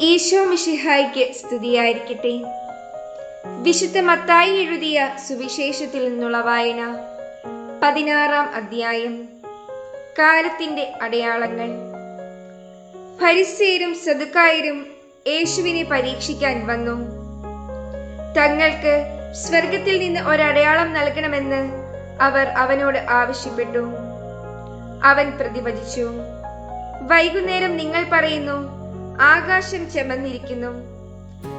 ഈശോ മിഷിഹായിക്ക് സ്തുതിയായിരിക്കട്ടെ. വിശുദ്ധ മത്തായി എഴുതിയ സുവിശേഷത്തിൽ നിന്നുള്ള വായന പതിനാറാം അധ്യായം കാലത്തിന്റെ അടയാളങ്ങൾ. ഫരിസേരും സദുക്കായരും യേശുവിനെ പരീക്ഷിക്കാൻ വന്നു. തങ്ങൾക്ക് സ്വർഗത്തിൽ നിന്ന് ഒരടയാളം നൽകണമെന്ന് അവർ അവനോട് ആവശ്യപ്പെട്ടു. അവൻ പ്രതിവചിച്ചു വൈകുന്നേരം നിങ്ങൾ പറയുന്നു ആകാശം ചെമന്നിരിക്കുന്നു.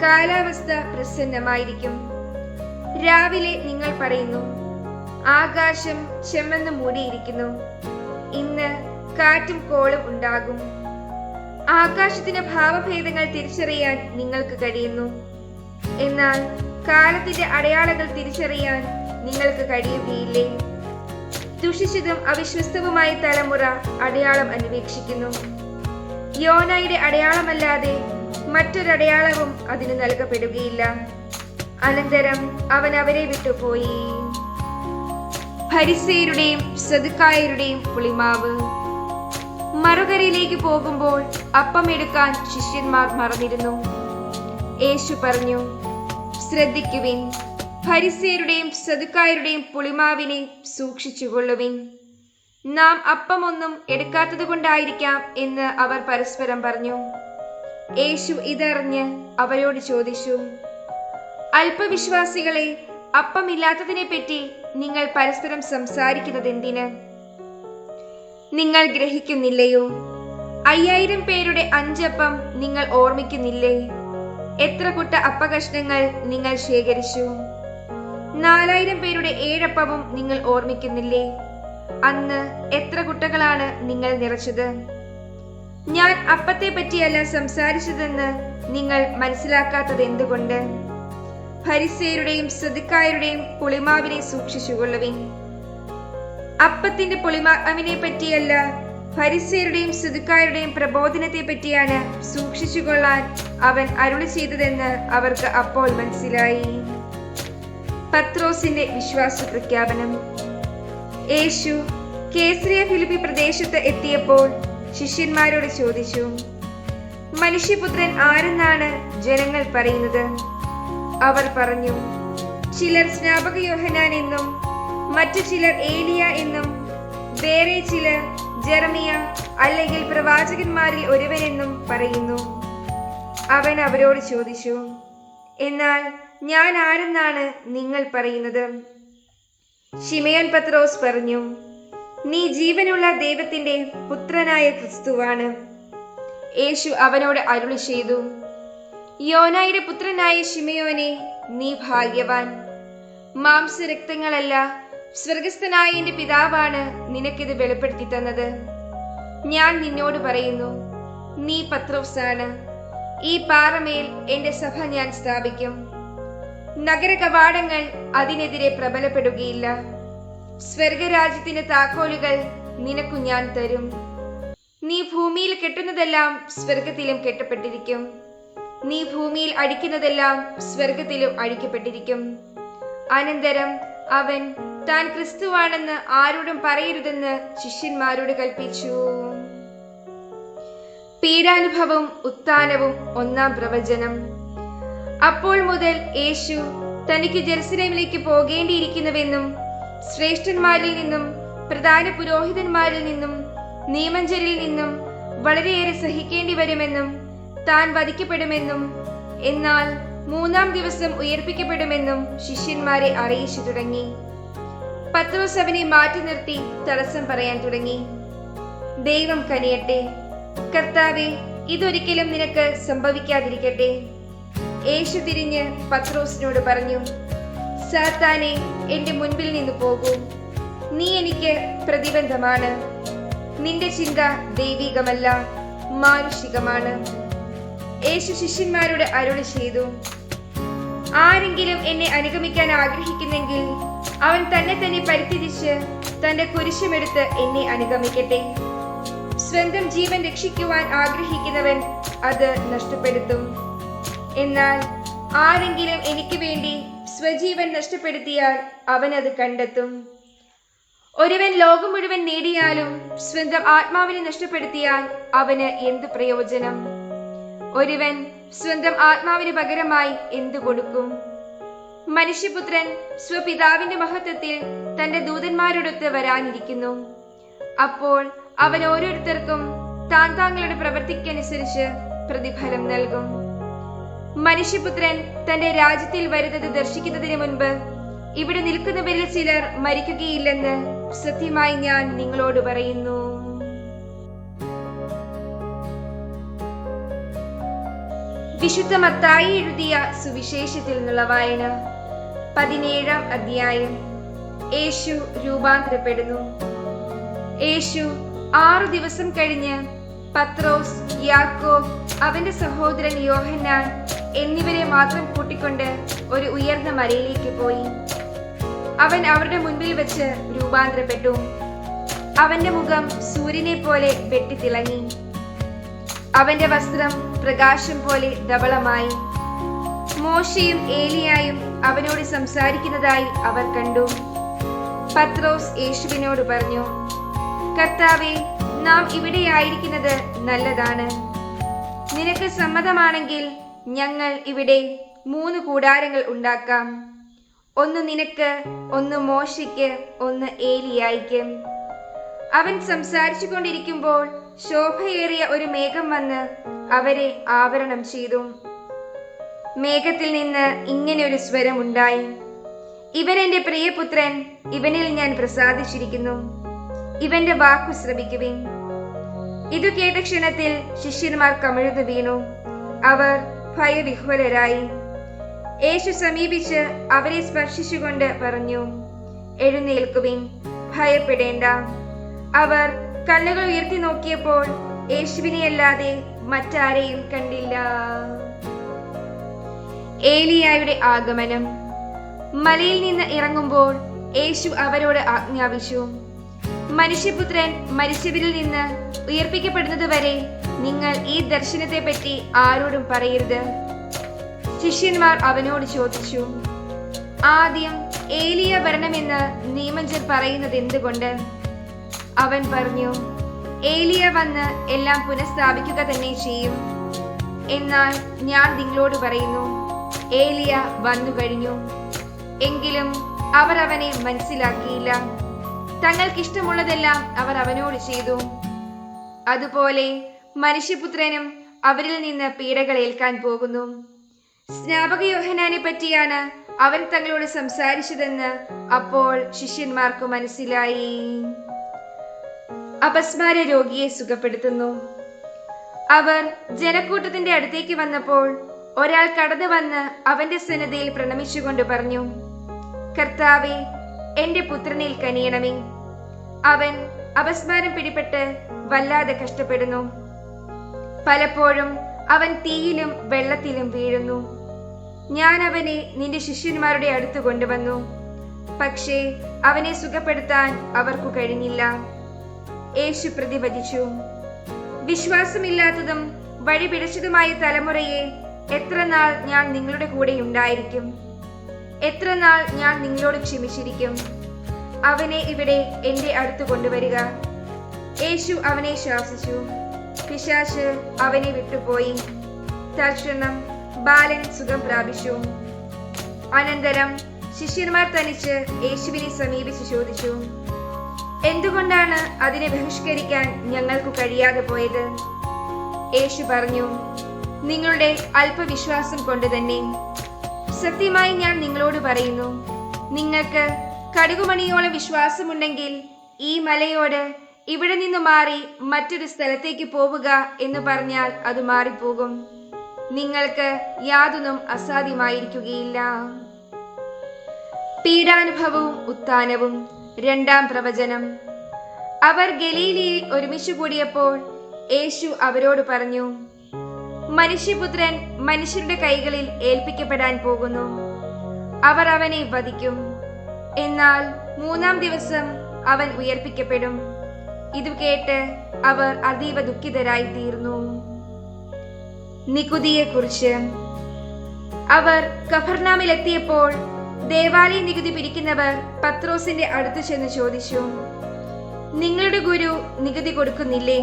കാലാവസ്ഥ പ്രസന്നമായിരിക്കും. രാവിലെ നിങ്ങൾ പറയുന്നു ആകാശം ചെമ്മന്ന് മൂടിയിരിക്കുന്നു. ഇന്ന് കാറ്റും കോളും ഉണ്ടാകും. ആകാശത്തിന്റെ ഭാവഭേദങ്ങൾ തിരിച്ചറിയാൻ നിങ്ങൾക്ക് കഴിയുന്നു. എന്നാൽ കാലത്തിന്റെ അടയാളങ്ങൾ തിരിച്ചറിയാൻ നിങ്ങൾക്ക് കഴിയുകയില്ലേ? ദുഷിച്ചതും അവിശ്വസ്തവുമായ തലമുറ അടയാളം അന്വേഷിക്കുന്നു. യോനയുടെ അടയാളമല്ലാതെ മറ്റൊരടയാളവും അതിന് നൽകപ്പെടുകയില്ല. അനന്തരം അവൻ അവരെ വിട്ടുപോയി. ഫരിസേരുടെയും സദുക്കായരുടെയും പുളിമാവ്. മറുകരയിലേക്ക് പോകുമ്പോൾ അപ്പം എടുക്കാൻ ശിഷ്യന്മാർ മറന്നിരുന്നു. യേശു പറഞ്ഞു ശ്രദ്ധിക്കുവിൻ. ഫരിസേരുടെയും സദുക്കായരുടെയും പുളിമാവിനെ സൂക്ഷിച്ചുകൊള്ളുവിൻ. നാം അപ്പമൊന്നും എടുക്കാത്തത് കൊണ്ടായിരിക്കാം എന്ന് അവർ പരസ്പരം പറഞ്ഞു. യേശു ഇതറിഞ്ഞ് അവരോട് ചോദിച്ചു അല്പവിശ്വാസികളെ അപ്പമില്ലാത്തതിനെ പറ്റി നിങ്ങൾ പരസ്പരം സംസാരിക്കുന്നത് എന്തിന് നിങ്ങൾ ഗ്രഹിക്കുന്നില്ലയോ? അയ്യായിരം പേരുടെ അഞ്ചപ്പം നിങ്ങൾ ഓർമ്മിക്കുന്നില്ലേ? എത്ര കുട്ട അപ്പകഷ്ണങ്ങൾ നിങ്ങൾ ശേഖരിച്ചു? നാലായിരം പേരുടെ ഏഴപ്പവും നിങ്ങൾ ഓർമ്മിക്കുന്നില്ലേ? അന്ന് എത്ര കുട്ടകളാണ് നിങ്ങൾ നിറച്ചത്? ഞാൻ അപ്പത്തെ പറ്റിയല്ല സംസാരിച്ചതെന്ന് നിങ്ങൾ മനസ്സിലാക്കാത്തത് എന്തുകൊണ്ട്? ഭരിസേരുടെയും സദിക്കായരുടെയും പുളിമാവിനെ സൂക്ഷിച്ചുകൊള്ളുവിൻ. അപ്പത്തിന്റെ പുളിമാവിനെ പറ്റിയല്ല ഫരിസേരുടെയും സുതുക്കാരുടെയും പ്രബോധനത്തെ പറ്റിയാണ് സൂക്ഷിച്ചുകൊള്ളാൻ അവൻ അരുളി ചെയ്തതെന്ന് അവർക്ക് അപ്പോൾ മനസ്സിലായി. പത്രോസിന്റെ വിശ്വാസ പ്രഖ്യാപനം യേശു കേസരിയ ഫിലിപ്പി പ്രദേശത്ത് എത്തിയപ്പോൾ ശിഷ്യന്മാരോട് ചോദിച്ചു മനുഷ്യപുത്രൻ ആരെന്നാണ് ജനങ്ങൾ പറയുന്നത്? അവർ പറഞ്ഞു ചിലർ സ്നാപക യോഹനാൻ എന്നും മറ്റു ചിലർ ഏലിയ എന്നും വേറെ ചിലർ ജെറമിയ അല്ലെങ്കിൽ പ്രവാചകന്മാരിൽ ഒരുവനെന്നും പറയുന്നു. അവൻ അവരോട് ചോദിച്ചു എന്നാൽ ഞാൻ ആരെന്നാണ് നിങ്ങൾ പറയുന്നത്? ഷിമയോൻ പത്രോസ് പറഞ്ഞു നീ ജീവനുള്ള ദൈവത്തിന്റെ പുത്രനായ ക്രിസ്തുവാണ്. യേശു അവനോട് അരുളി ചെയ്തു യോനായുടെ പുത്രനായ ഷിമയോനെ നീ ഭാഗ്യവാൻ. മാംസരക്തങ്ങളല്ല സ്വർഗസ്ഥനായ എന്റെ പിതാവാണ് നിനക്കിത് വെളിപ്പെടുത്തി തന്നത്. ഞാൻ നിന്നോട് പറയുന്നു നീ പത്രോസാണ്. ഈ പാറമേൽ എന്റെ സഭ ഞാൻ സ്ഥാപിക്കും. നഗര കവാടങ്ങൾ അതിനെതിരെ പ്രബലപ്പെടുകയില്ല. സ്വർഗരാജ്യത്തിന്റെ താക്കോലുകൾ നിനക്കു ഞാൻ തരും. നീ ഭൂമിയിൽ കെട്ടുന്നതെല്ലാം സ്വർഗത്തിലും കെട്ടപ്പെട്ടിരിക്കും. നീ ഭൂമിയിൽ അടിക്കുന്നതെല്ലാം സ്വർഗത്തിലും അഴിക്കപ്പെട്ടിരിക്കും. അനന്തരം അവൻ താൻ ക്രിസ്തുവാണെന്ന് ആരോടും പറയരുതെന്ന് ശിഷ്യന്മാരോട് കൽപ്പിച്ചു. പീഡാനുഭവം ഉത്ഥാനവും ഒന്നാം പ്രവചനം. അപ്പോൾ മുതൽ യേശു തനിക്ക് ജെറുസലേമിലേക്ക് പോകേണ്ടിയിരിക്കുന്നുവെന്നും ശ്രേഷ്ഠന്മാരിൽ നിന്നും പ്രധാന പുരോഹിതന്മാരിൽ നിന്നും നിയമഞ്ചരിൽ നിന്നും വളരെയേറെ സഹിക്കേണ്ടി വരുമെന്നും താൻ വധിക്കപ്പെടുമെന്നും എന്നാൽ മൂന്നാം ദിവസം ഉയർപ്പിക്കപ്പെടുമെന്നും ശിഷ്യന്മാരെ അറിയിച്ചു തുടങ്ങി. പത്രോസ് അവനെ മാറ്റി നിർത്തി തടസ്സം പറയാൻ തുടങ്ങി. ദൈവം കനിയട്ടെ. കർത്താവെ ഇതൊരിക്കലും നിനക്ക് സംഭവിക്കാതിരിക്കട്ടെ. യേശു തിരിഞ്ഞ് പത്രോസിനോട് പറഞ്ഞു സാത്താനെ എന്റെ മുൻപിൽ നിന്ന് പോകൂ. നീ എനിക്ക് പ്രതിബന്ധമാണ്. നിന്റെ ചിന്ത ദൈവികമല്ല മാനുഷികമാണ്. യേശു ശിഷ്യന്മാരോട് അരുളി ചെയ്തു ആരെങ്കിലും എന്നെ അനുഗമിക്കാൻ ആഗ്രഹിക്കുന്നെങ്കിൽ അവൻ തന്നെ തന്നെ പരിത്യജിച്ച് തന്റെ കുരിശമെടുത്ത് എന്നെ അനുഗമിക്കട്ടെ. സ്വന്തം ജീവൻ രക്ഷിക്കുവാൻ ആഗ്രഹിക്കുന്നവൻ അത് നഷ്ടപ്പെടുത്തും. എന്നാൽ ആരെങ്കിലും എനിക്ക് വേണ്ടി സ്വജീവൻ നഷ്ടപ്പെടുത്തിയാൽ അത് കണ്ടെത്തും. ഒരുവൻ ലോകം മുഴുവൻ നേടിയാലും സ്വന്തം ആത്മാവിനെ നഷ്ടപ്പെടുത്തിയാൽ അവന് എന്ത് പ്രയോജനം? ഒരുവൻ സ്വന്തം ആത്മാവിന് പകരമായി എന്ത് കൊടുക്കും? മനുഷ്യപുത്രൻ സ്വപിതാവിന്റെ മഹത്വത്തിൽ തന്റെ ദൂതന്മാരോടൊത്ത് വരാനിരിക്കുന്നു. അപ്പോൾ അവൻ ഓരോരുത്തർക്കും താൻ താങ്കളുടെ പ്രവൃത്തിക്കനുസരിച്ച് പ്രതിഫലം നൽകും. മനുഷ്യപുത്രൻ തന്റെ രാജ്യത്തിൽ വരുന്നത് ദർശിക്കുന്നതിന് മുൻപ് ഇവിടെ നിൽക്കുന്നവരിൽ ചിലർ മരിക്കുകയില്ലെന്ന് സത്യമായി ഞാൻ നിങ്ങളോട് പറയുന്നു. വിശുദ്ധ മത്തായി എഴുതിയ സുവിശേഷത്തിൽ നിന്നുള്ള വായന പതിനേഴാം അധ്യായം. യേശു രൂപാന്തരപ്പെടുന്നു. യേശു ആറു ദിവസം കഴിഞ്ഞ് പത്രോസ് യാക്കോബ് അവന്റെ സഹോദരൻ യോഹന്നാൻ എന്നിവരെ മാത്രം കൂട്ടിക്കൊണ്ട് ഒരു ഉയർന്ന മലയിലേക്ക് പോയി. അവൻ അവരുടെ മുൻപിൽ വെച്ച് രൂപാന്തരപ്പെട്ടു. അവന്റെ മുഖം സൂര്യനെ പോലെ വെട്ടിത്തിളങ്ങി. അവന്റെ വസ്ത്രം പ്രകാശം പോലെ ധവളമായി. മോശയും ഏലിയായും അവനോട് സംസാരിക്കുന്നതായി അവർ കണ്ടു. പത്രോസ് യേശുവിനോട് പറഞ്ഞു കർത്താവെ നാം ഇവിടെയായിരിക്കുന്നത് നല്ലതാണ്. നിനക്ക് സമ്മതമാണെങ്കിൽ ഞങ്ങൾ ഇവിടെ മൂന്ന് കൂടാരങ്ങൾ ഉണ്ടാക്കാം. ഒന്ന് നിനക്ക് ഒന്ന് മോശയ്ക്ക് ഒന്ന് ഏലിയായിക്ക്. അവൻ സംസാരിച്ചു കൊണ്ടിരിക്കുമ്പോൾ ശോഭയേറിയ ഒരു മേഘം വന്ന് അവരെ ആവരണം ചെയ്തു. മേഘത്തിൽ നിന്ന് ഇങ്ങനെ ഒരു സ്വരമുണ്ടായി ഇവൻ പ്രിയപുത്രൻ ഇവനിൽ ഞാൻ പ്രസാദിച്ചിരിക്കുന്നു. ഇവന്റെ വാക്കു ശ്രമിക്കുവിൻ ഇതു കേട്ട ക്ഷണത്തിൽ ശിഷ്യന്മാർ കമിഴ്ന്നു വീണു. അവർ ഭയവിഹ്വലരായി. യേശു സമീപിച്ച് അവരെ സ്പർശിച്ചുകൊണ്ട് പറഞ്ഞു എഴുന്നേൽക്കുവിൻ ഭയപ്പെടേണ്ട. അവർ കണ്ണുകൾ ഉയർത്തി നോക്കിയപ്പോൾ യേശുവിനെ അല്ലാതെ മറ്റാരെയും കണ്ടില്ല. ഏലിയായുടെ ആഗമനം. മലയിൽ നിന്ന് ഇറങ്ങുമ്പോൾ യേശു അവരോട് ആജ്ഞാപിച്ചു മനുഷ്യപുത്രൻ മരിച്ചവരിൽ നിന്ന് ഉയർപ്പിക്കപ്പെടുന്നത് വരെ നിങ്ങൾ ഈ ദർശനത്തെ പറ്റി ആരോടും പറയരുത്. ശിഷ്യന്മാർ അവനോട് ചോദിച്ചു ആദ്യം ഏലിയ വരണമെന്ന് നിയമജൻ പറയുന്നത് എന്തുകൊണ്ട് അവൻ പറഞ്ഞു ഏലിയ വന്ന് എല്ലാം പുനഃസ്ഥാപിക്കുക തന്നെ ചെയ്യും. എന്നാൽ ഞാൻ നിങ്ങളോട് പറയുന്നു ഏലിയ വന്നു കഴിഞ്ഞു എങ്കിലും അവർ അവനെ മനസ്സിലാക്കിയില്ല. തങ്ങൾക്കിഷ്ടമുള്ളതെല്ലാം അവർ അവനോട് ചെയ്തു. അതുപോലെ മനുഷ്യപുത്രനും അവരിൽ നിന്ന് പീഡകൾ ഏൽക്കാൻ പോകുന്നു. സ്നാപക യോഹനാനെ പറ്റിയാണ് അവൻ തങ്ങളോട് സംസാരിച്ചതെന്ന് അപ്പോൾ ശിഷ്യന്മാർക്ക് മനസ്സിലായി. അപസ്മാര രോഗിയെ സുഖപ്പെടുത്തുന്നു. അവർ ജനക്കൂട്ടത്തിന്റെ അടുത്തേക്ക് വന്നപ്പോൾ ഒരാൾ കടന്നു വന്ന് അവന്റെ സന്നദ്ധയിൽ പ്രണമിച്ചുകൊണ്ട് പറഞ്ഞു കർത്താവെ എന്റെ പുത്രനിൽ കനിയണമേ. അവൻ അപസ്മാരം പിടിപെട്ട് വല്ലാതെ കഷ്ടപ്പെടുന്നു. പലപ്പോഴും അവൻ തീയിലും വെള്ളത്തിലും വീഴുന്നു. ഞാൻ അവനെ നിന്റെ ശിഷ്യന്മാരുടെ അടുത്ത് കൊണ്ടുവന്നു. പക്ഷേ അവനെ സുഖപ്പെടുത്താൻ അവർക്കു കഴിഞ്ഞില്ല. യേശു പ്രതിപദിച്ചു വിശ്വാസമില്ലാത്തതും വഴിപിഴച്ചതുമായ തലമുറയെ എത്ര നാൾ ഞാൻ നിങ്ങളുടെ കൂടെ ഉണ്ടായിരിക്കും എത്ര നാൾ ഞാൻ നിങ്ങളോട് ക്ഷമിച്ചിരിക്കും? അവനെ ഇവിടെ എന്റെ അടുത്ത് കൊണ്ടുവരിക. യേശു അവനെ ശാസിച്ചു. പിശാശ് അവനെ വിട്ടുപോയി. തൽക്ഷണം ബാലൻ സുഖം പ്രാപിച്ചു. അനന്തരം ശിഷ്യന്മാർ തനിച്ച് യേശുവിനെ സമീപിച്ച് ചോദിച്ചു എന്തുകൊണ്ടാണ് അതിനെ ബഹിഷ്കരിക്കാൻ ഞങ്ങൾക്ക് കഴിയാതെ പോയത്? യേശു പറഞ്ഞു നിങ്ങളുടെ അല്പവിശ്വാസം കൊണ്ട് തന്നെ. സത്യമായി ഞാൻ നിങ്ങളോട് പറയുന്നു. നിങ്ങൾക്ക് കടുകുമണിയോളം വിശ്വാസമുണ്ടെങ്കിൽ ഈ മലയോട് ഇവിടെ നിന്ന് മാറി മറ്റൊരു സ്ഥലത്തേക്ക് പോവുക എന്ന് പറഞ്ഞാൽ അത് മാറിപ്പോകും. നിങ്ങൾക്ക് യാതൊന്നും അസാധ്യമായിരിക്കുകയില്ല. പീഡാനുഭവവും ഉത്ഥാനവും. രണ്ടാം പ്രവചനം. അവർ ഗലീലിയിൽ ഒരുമിച്ച് കൂടിയപ്പോൾ യേശു അവരോട് പറഞ്ഞു മനുഷ്യപുത്രൻ മനുഷ്യരുടെ കൈകളിൽ ഏൽപ്പിക്കപ്പെടാൻ പോകുന്നു. അവർ അവനെ വധിക്കും. എന്നാൽ മൂന്നാം ദിവസം അവൻ ഉയർപ്പിക്കപ്പെടും. ഇത് കേട്ട് അവർ അതീവ ദുഃഖിതരായി തീർന്നു നികുതിയെക്കുറിച്ച്. അവർ കഫർനാമിലെത്തിയപ്പോൾ ദേവാലയ നികുതി പിരിക്കുന്നവർ പത്രോസിന്റെ അടുത്ത് ചെന്ന് ചോദിച്ചു നിങ്ങളുടെ ഗുരു നികുതി കൊടുക്കുന്നില്ലേ?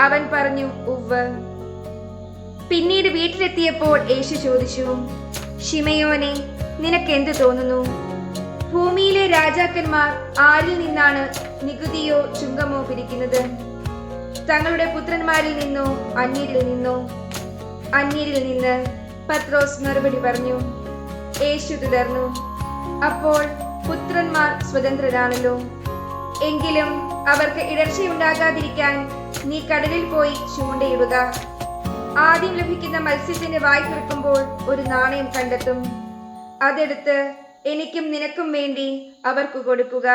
അവൻ പറഞ്ഞു ഉവ്വ്. പിന്നീട് വീട്ടിലെത്തിയപ്പോൾ യേശു ചോദിച്ചു ഷിമയോനെ നിനക്ക് എന്ത് തോന്നുന്നു? ഭൂമിയിലെ രാജാക്കന്മാർ ആരിൽ നിന്നാണ് നികുതിയോ ചുങ്കമോ പിരിക്കുന്നത്? തങ്ങളുടെ പുത്രന്മാരിൽ നിന്നോ അന്യരിൽ നിന്നോ? അന്യരിൽ നിന്ന് പത്രോസ് മറുപടി പറഞ്ഞു യേശു തുടർന്നു. അപ്പോൾ പുത്രന്മാർ സ്വതന്ത്രരാണല്ലോ. എങ്കിലും അവർക്ക് ഇടർച്ചയുണ്ടാകാതിരിക്കാൻ നീ കടലിൽ പോയി ചൂണ്ടയിടുക. ആദ്യം ലഭിക്കുന്ന മത്സ്യത്തിന് വായി തുറക്കുമ്പോൾ ഒരു നാണയം കണ്ടെത്തും. അതെടുത്ത് എനിക്കും നിനക്കും വേണ്ടി അവർക്ക് കൊടുക്കുക.